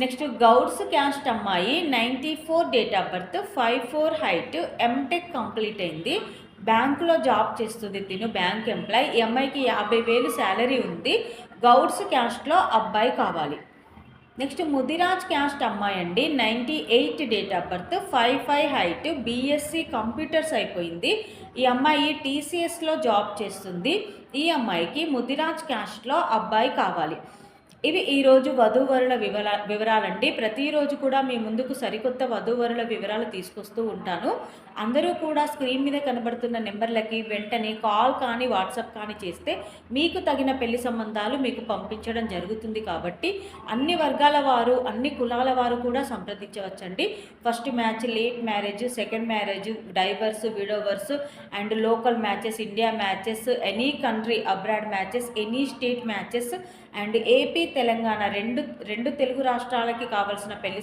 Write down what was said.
Next Gouds caste అమ్మాయి ninety four date of birth five four height MTech complete అయింది. బ్యాంకులో job చేస్తుంది తిను బ్యాంక్ ఎంప్లాయ్. ఈ అమ్మాయికి యాభై వేలు శాలరీ ఉంది. గౌడ్స్ క్యాస్ట్లో అబ్బాయి కావాలి. నెక్స్ట్ ముదిరాజ్ క్యాస్ట్ అమ్మాయి అండి. Ninety eight date of birth five five height BSc computers అయిపోయింది. ఈ అమ్మాయి టీసీఎస్లో జాబ్ చేస్తుంది. ఈ అమ్మాయికి ముదిరాజ్ క్యాస్ట్లో అబ్బాయి కావాలి. ఇవి ఈరోజు వధూవరుల వివరా వివరాలండి. ప్రతిరోజు కూడా మీ ముందుకు సరికొత్త వధూవరుల వివరాలు తీసుకొస్తూ ఉంటాను. అందరూ కూడా స్క్రీన్ మీద కనబడుతున్న నెంబర్లకి వెంటనే కాల్ కానీ వాట్సాప్ కానీ చేస్తే మీకు తగిన పెళ్ళి సంబంధాలు మీకు పంపించడం జరుగుతుంది కాబట్టి అన్ని వర్గాల వారు అన్ని కులాల వారు కూడా సంప్రదించవచ్చండి. First match late marriage second marriage divorce widowers and local matches India matches any country abroad matches any state matches and AP Telangana రెండు రెండు తెలుగు రాష్ట్రాలకి కావాల్సిన పెళ్ళి